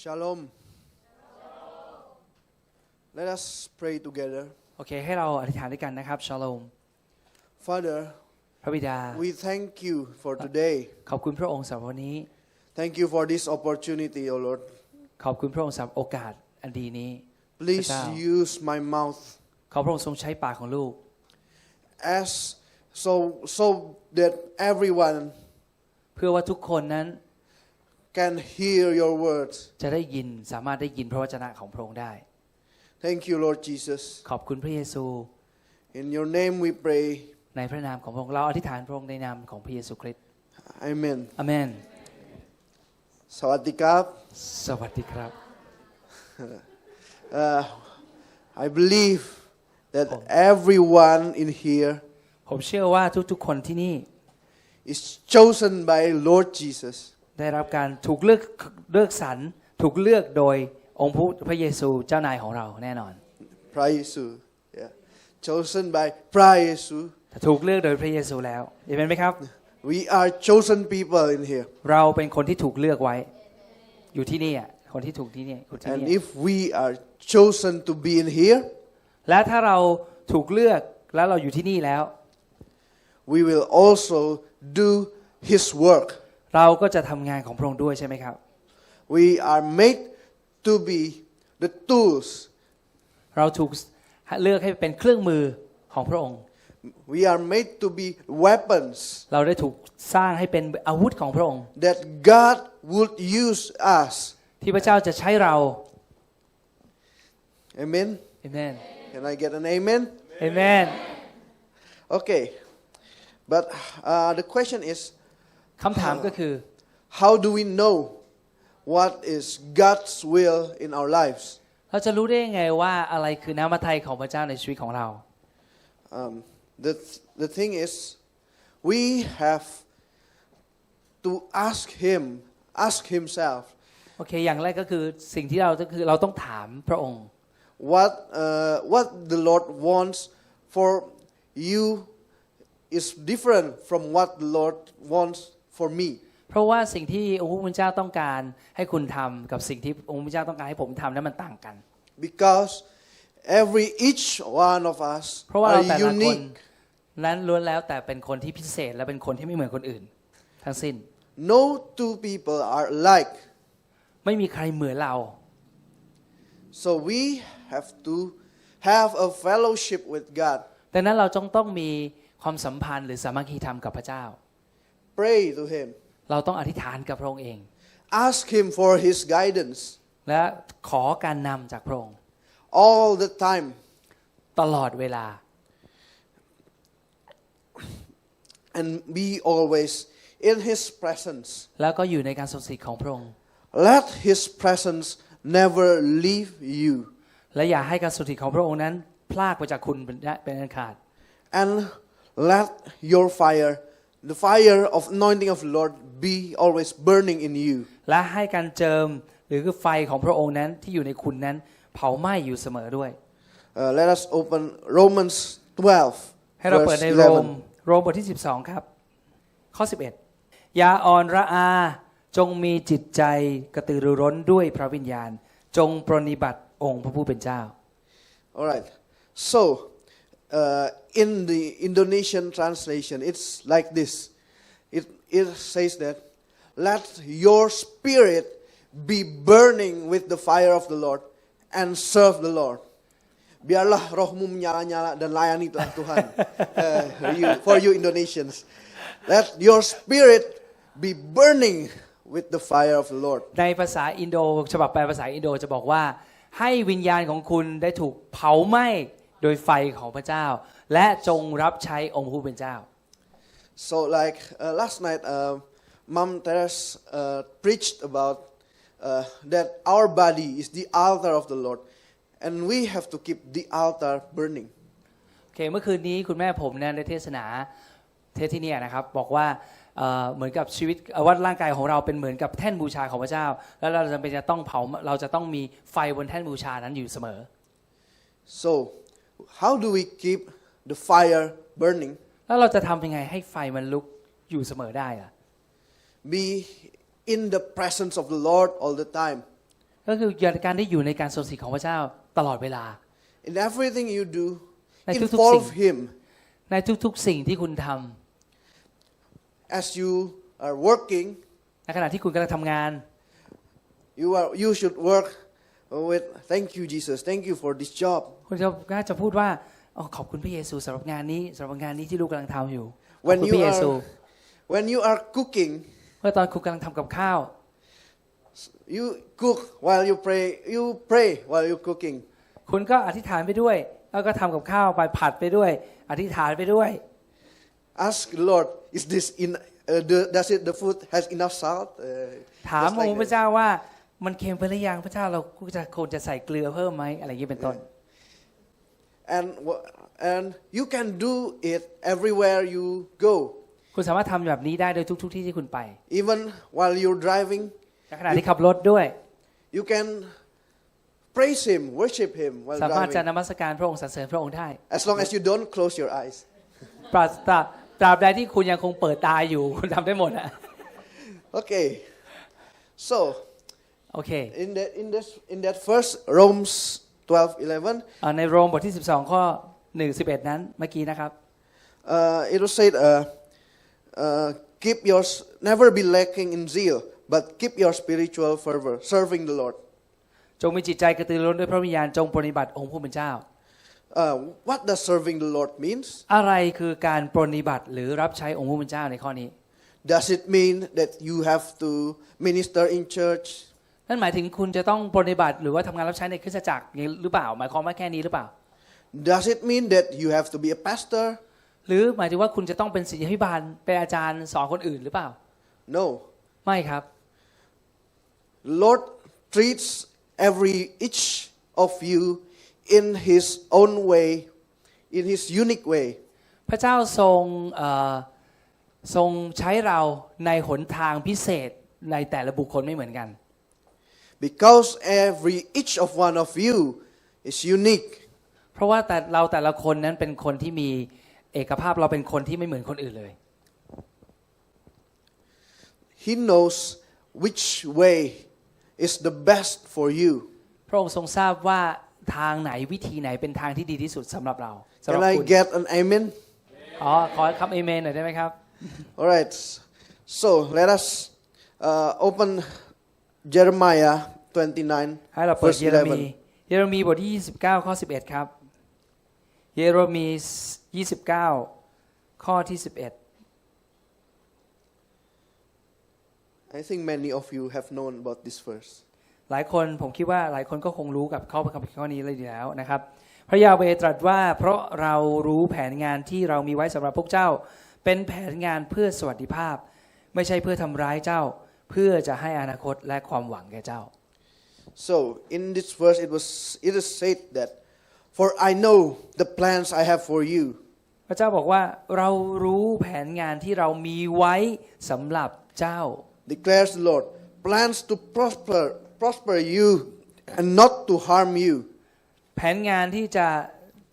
Shalom. Let us pray together. โอเค ให้เราอธิษฐานด้วยกันนะครับชาโลม Father, พระบิดา we thank you for today. ขอบคุณพระองค์สำหรับวันนี้ Thank you for this opportunity, O Lord. ขอบคุณพระองค์สำหรับโอกาสอันดีนี้ Please Wow. use my mouth ขอพระองค์ทรงใช้ปากของลูก as so so that everyone เพื่อว่าทุกคนนั้น can hear your words. จะได้ยินสามารถได้ยินพระวจนะของพระองค์ได้ Thank you, Lord Jesus. ขอบคุณพระเยซู In your name we pray. ในพระนามของพระองค์เราอธิษฐานพระองค์ในนามของพระเยซูคริสต์ Amen. อเมน Sawadikap. สวัสดีครับ Uh, I believe that everyone in here ผมเชื่อว่าทุกๆคนที่นี่ is chosen by Lord Jesus. ได้รับการถูกเลือกเลือกสรรถูกเลือกโดยองค์พระพระเยซูเจ้านายของเราแน่นอน Prayesu. Yeah. Chosen by Prayesu. ถูกเลือกโดยพระเยซูแล้วเห็นไหมครับ We are chosen people in here. เราเป็นคนที่ถูกเลือกไว้ อยู่ที่นี่อะคนที่ถูกที่นี่อยู่ที่ And นี่ if we are chosen to be in here, และถ้าเราถูกเลือกแล้วเราอยู่ที่นี่แล้ว we will also do His work. เราก็จะทำงานของพระองค์ด้วยใช่ไหมครับ We are made to be the tools. เราถูกเลือกให้เป็นเครื่องมือของพระองค์ We are made to be weapons เราได้ถูกสร้างให้เป็นอาวุธของพระองค์ that God would use us. ที่พระเจ้าจะใช้เรา Amen. เอเมน Can I get an amen? เอเมน Okay. But uh, the question is คำถามก็คือ how do we know what is God's will in our lives? เราจะรู้ได้ยังไงว่าอะไรคือน้ำพระทัยของพระเจ้าในชีวิตของเรา Um, the, the thing is, we have to ask Him, ask Himself, โอเค อย่างแรกก็คือสิ่งที่เราก็คือเราต้องถามพระองค์ what, uh, what the Lord wants for you is different from what the Lord wants for me. เพราะว่าสิ่งที่องค์พระเจ้าต้องการให้คุณทำกับสิ่งที่องค์พระเจ้าต้องการให้ผมทำนั้นมันต่างกัน Because every each one of us เพราะว่าเรา are แต่ละคน unique. นั้นล้วนแล้วแต่เป็นคนที่พิเศษและเป็นคนที่ไม่เหมือนคนอื่น ทั้งสิ้น No two people are alike. ไม่มีใครเหมือนเรา So we have to have a fellowship with God. ดังนั้นเราจงต้องมีความสัมพันธ์หรือสามัคคีธรรมกับพระเจ้า Pray to Him. เราต้องอธิษฐานกับพระองค์เอง Ask Him for His guidance และขอการนำจากพระองค์ all the time. ตลอดเวลา and be always in His presence. แล้วก็อยู่ในการทรงสถิตของพระองค์ Let His presence never leave you. และอย่าให้การทรงสถิตของพระองค์นั้น พลากไปจากคุณเป็นเป็นอันขาด And let your fire, the fire of anointing of the Lord, be always burning in you. และให้การเจิมหรือคือไฟของพระองค์นั้นที่อยู่ในคุณนั้นเผาไหม้อยู่เสมอด้วย Uh, let us open Romans 12, ให้เราเปิด verse ในโรม 11. โรมบทที่ 12 ครับ ข้อ 11 อย่าอ่อนระอา จงมีจิตใจกระตือรือร้นด้วยพระวิญญาณ จงปรนนิบัติองค์พระผู้เป็นเจ้า All right. So, uh, in the Indonesian translation, it's like this. It, it says that, let your spirit be burning with the fire of the Lord and serve the Lord. Biarlah rohmu menyala-nyala dan layanilah Tuhan. Uh, you- for you Indonesians. Let your spirit be burning with the fire of the Lord. ในภาษาอินโดฉบับแปลภาษาอินโดจะบอกว่า ให้วิญญาณของคุณได้ถูกเผาไหม้ โดยไฟของพระเจ้า และจงรับใช้องค์ผู้เป็นเจ้า So, like uh, last night, uh, Mom Teres uh, preached about uh, that our body is the altar of the Lord, and we have to keep the altar burning. โอเคเมื่อคืนนี้คุณแม่ผมเนี่ยได้เทศนาเทศที่เนี่ยนะครับบอกว่าเอ่อเหมือนกับชีวิตเอ่อว่าร่างกายของเราเป็นเหมือนกับแท่นบูชาของพระเจ้า แล้วเราจำเป็นจะต้องเผาเราจะต้องมีไฟบนแท่นบูชานั้นอยู่เสมอ So, how do we keep the fire burning? แล้วเราจะทำยังไงให้ไฟมันลุกอยู่เสมอได้ล่ะ Be in the presence of the Lord all the time. ก็คือการได้อยู่ในการทรงสิทธิ์ของพระเจ้าตลอดเวลา In everything you do, ในทุกๆ involve สิ่ง Him. ในทุกๆ สิ่งที่คุณทำ As you are working, ในขณะที่คุณกำลังทำงาน you are you should work with thank you Jesus, thank you for this job. คุณจะน่าจะพูดว่าอ๋อขอบคุณพระเยซูสำหรับงานนี้สำหรับงานนี้ที่ลูกกำลังทำอยู่ขอบ When คุณ you พระเยซู are when you are cooking, เมื่อตอนคุณกำลังทำกับข้าว you cook while you pray. You pray while you're cooking. คุณก็อธิษฐานไปด้วย แล้วก็ทำกับข้าวไปผัดไปด้วย อธิษฐานไปด้วย Ask the Lord, is this in? Uh, the, does it the food has enough salt? Uh, ถาม just อง like ค์พระ that. เจ้าว่า มันเค็มไปหรือยังพระเจ้าเราก็จะควรจะใส่เกลือเพิ่มไหมอะไรอย่างนี้เป็นต้น and wha- and you can do it everywhere you go, คุณสามารถทำแบบนี้ได้โดยทุก ๆ ที่ที่คุณไป even while you're driving. ในขณะที่ขับรถด้วย You can praise Him, worship Him while สามารถจะ driving, นมัสการพระองค์สรรเสริญพระองค์ได้ as long as you don't close your eyes. ปราศตราบตราบใดที่คุณยังคงเปิดตาอยู่คุณทำได้หมดอะ Okay, so โอเค in that in this in that first Romans 12, 11, เอ่อในโรมบทที่ 12 ข้อ 1 11 นั้นเมื่อกี้นะครับ uh, it was said, uh, uh, keep your never be lacking in zeal, but keep your spiritual fervor, serving the Lord. จงมีจิตใจกระตือรือร้นด้วยพระวิญญาณจงปฏิบัติองค์ผู้เป็นเจ้า Uh, what does serving the Lord means? อะไรคือการปฏิบัติหรือรับใช้องค์ผู้เป็นเจ้าในข้อนี้ Does it mean that you have to minister in church? นั่นหมายถึงคุณจะต้องปฏิบัติหรือว่าทำงานรับใช้ในคริสตจักรอย่างนี้หรือเปล่า หมายความว่าแค่นี้หรือเปล่า Does it mean that you have to be a pastor? หรือหมายถึงว่าคุณจะต้องเป็นศิษยาภิบาลเป็นอาจารย์สอนคนอื่นหรือเปล่า No. ไม่ครับ Lord treats every each of you in His own way, in His unique way. พระเจ้าทรงเอ่อทรงใช้เราในหนทางพิเศษในแต่ละบุคคลไม่เหมือนกัน Because every each of one of you is unique. เพราะว่าแต่เราแต่ละคนนั้นเป็นคนที่มีเอกภาพเราเป็นคนที่ไม่เหมือนคนอื่นเลย He knows which way is the best for you. พระองค์ทรงทราบว่าทางไหนวิธีไหนเป็นทางที่ดีที่สุดสำหรับเราสำหรับ Can I คุณ get an amen? อ๋อขอคำเอเมนหน่อยได้ไหมครับ All right. So let us uh, open Jeremiah 29, ให้เราเปิด verse เยเรมี 11. เยเรมีบทที่ 29 ข้อ 11 ครับ เยเรมี 29 ข้อที่ 11 I think many of you have known about this verse. หลายคนผมคิดว่าหลายคนก็คงรู้กับข้อพระคัมภีร์ข้อนี้เลยอยู่แล้วนะครับ พระยาเวตรัสว่าเพราะเรารู้แผนงานที่เรามีไว้สำหรับพวกเจ้า เป็นแผนงานเพื่อสวัสดิภาพ ไม่ใช่เพื่อทำร้ายเจ้า เพื่อจะให้อนาคตและความหวังแก่เจ้า So in this verse, it was it is said that, "For I know the plans I have for you, พระเจ้าบอกว่าเรารู้แผนงานที่เรามีไว้สำหรับเจ้า declares the Lord, plans to prosper prosper you and not to harm you, แผนงานที่จะ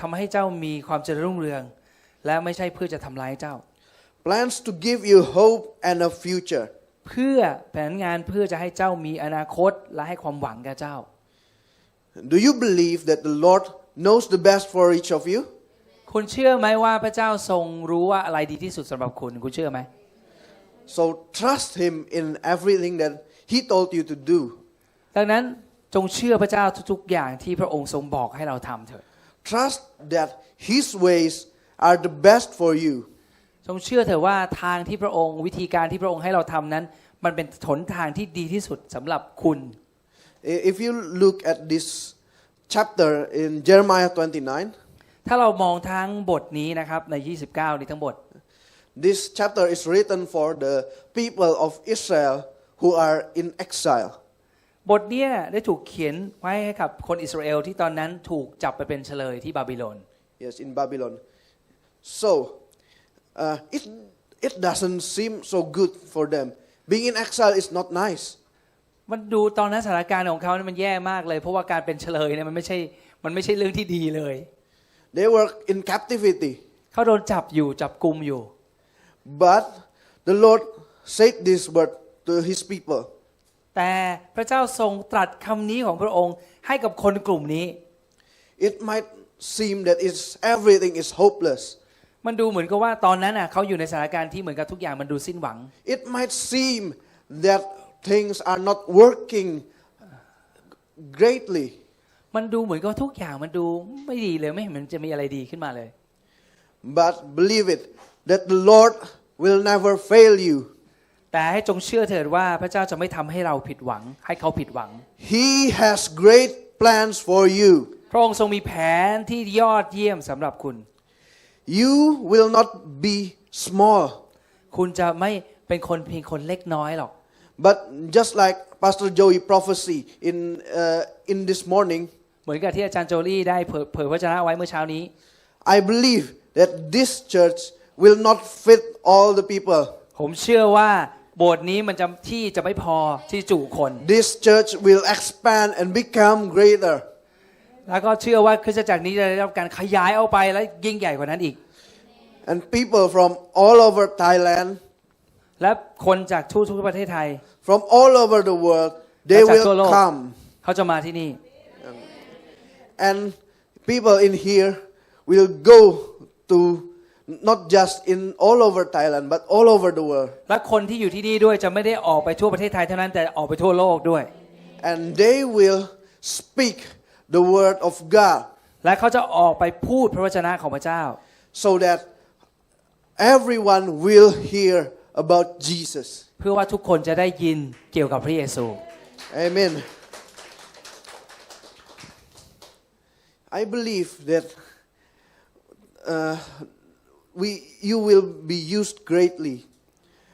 ทำให้เจ้ามีความเจริญรุ่งเรือง และไม่ใช่เพื่อจะทำร้ายเจ้า plans to give you hope and a future." เพื่อแผนงานเพื่อจะให้เจ้ามีอนาคตและให้ความหวังแก่เจ้า Do you believe that the Lord knows the best for each of you? คุณเชื่อไหมว่าพระเจ้าทรงรู้ว่าอะไรดีที่สุดสำหรับคุณ คุณเชื่อไหม So trust Him in everything that He told you to do. ดังนั้นจงเชื่อพระเจ้าทุกๆอย่างที่พระองค์ทรงบอกให้เราทำเถิด Trust that His ways are the best for you. จงเชื่อเถอะว่าทางที่พระองค์ วิธีการที่พระองค์ให้เราทำนั้น มันเป็นหนทางที่ดีที่สุดสำหรับคุณ I- If you look at this chapter in Jeremiah 29, ถ้าเรามองทั้งบทนี้นะครับใน 29 นี้ทั้งบท this chapter is written for the people of Israel who are in exile. บทเนี้ยได้ถูกเขียนไว้ให้กับคนอิสราเอลที่ตอนนั้นถูกจับไปเป็นเฉลยที่บาบิโลน Yes, in Babylon. So, uh, it, it doesn't seem so good for them. Being in exile is not nice. มันดูตอนนั้นสถานการณ์ของเขาเนี่ยมันแย่มากเลย เพราะว่าการเป็นเฉลยเนี่ยมันไม่ใช่มันไม่ใช่เรื่องที่ดีเลย They were in captivity. เขาโดนจับอยู่จับกลุ่มอยู่ But the Lord said this word to his people แต่พระเจ้าทรงตรัสคำนี้ของพระองค์ให้กับคนกลุ่มนี้ It might seem that it's, everything is hopeless. มันดูเหมือนกับว่าตอนนั้นน่ะเขาอยู่ในสถานการณ์ที่เหมือนกับทุกอย่างมันดูสิ้นหวัง It might seem that things are not working greatly. มันดูเหมือนกับทุกอย่างมันดูไม่ดีเลยไม่เห็นมันจะมีอะไรดีขึ้นมาเลย But believe it, that the Lord will never fail you. แต่ให้จงเชื่อเถิดว่าพระเจ้าจะไม่ทำให้เราผิดหวัง ให้เขาผิดหวัง He has great plans for you. พระองค์ทรงมีแผนที่ยอดเยี่ยมสำหรับคุณ You will not be small. คุณจะไม่เป็นคนเพียงคนเล็กน้อยหรอก But just like Pastor Joey prophecy in, uh, in this morning, เหมือนกับที่อาจารย์โจลี่ได้เผยเผยพระชนะไว้เมื่อเช้านี้ I believe that this church will not fit all the people. ผมเชื่อว่าโบสถ์นี้มันจะที่จะไม่พอที่จุคน This church will expand and become greater. แล้วก็เชื่อว่าคริสตจักรนี้จะได้รับการขยายออกไปและยิ่งใหญ่กว่านั้นอีก And people from all over Thailand, และคนจากทั่วทุกประเทศไทย from all over the world, they และจากทั่ว will โลก come. เขาจะมาที่นี่ And people in here will go to not just in all over Thailand, but all over the world. และคนที่อยู่ที่นี่ด้วยจะไม่ได้ออกไปทั่วประเทศไทยเท่านั้นแต่ออกไปทั่วโลกด้วย And they will speak the word of God และเขาจะออกไปพูดพระวจนะของพระเจ้า so that everyone will hear about Jesus. เพื่อว่าทุกคนจะได้ยินเกี่ยวกับพระเยซู Amen. I believe that uh, we, you will be used greatly.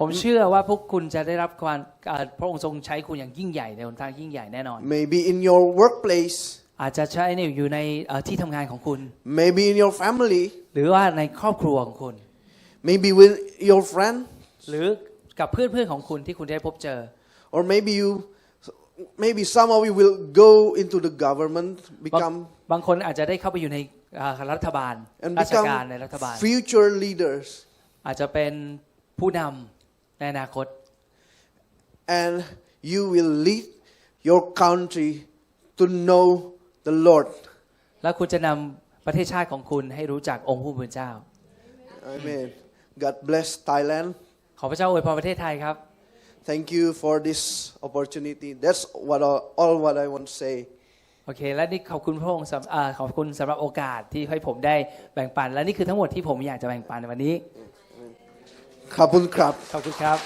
ผมเชื่อว่าพวกคุณจะได้รับการอ่าพระองค์ทรงใช้คุณอย่างยิ่งใหญ่ในหนทางยิ่งใหญ่แน่นอน Maybe in your workplace, อาจจะใช้ในอยู่ในเอ่อที่ทำงานของคุณ maybe in your family, หรือว่าในครอบครัวของคุณ maybe with your friend, หรือกับเพื่อนๆของคุณที่คุณได้พบเจอ or maybe you, maybe some of you will go into the government, บาง become บางคนอาจจะได้เข้าไปอยู่ในอ่ารัฐบาล and ราชการในรัฐบาล become future leaders. อาจจะเป็นผู้นำในอนาคต and you will lead your country to know the Lord. และคุณจะนำประเทศชาติของคุณให้รู้จักองค์ผู้เป็นเจ้า Amen. God bless Thailand. ขอพระเจ้าอวยพรประเทศไทยครับ Thank you for this opportunity. That's what all, all what I want to say. โอเค และนี่ขอบคุณพระองค์สำอ่าขอบคุณสำหรับโอกาสที่ให้ผมได้แบ่งปัน และนี่คือทั้งหมดที่ผมอยากจะแบ่งปันในวันนี้ Kapun krap. ขอบคุณครับ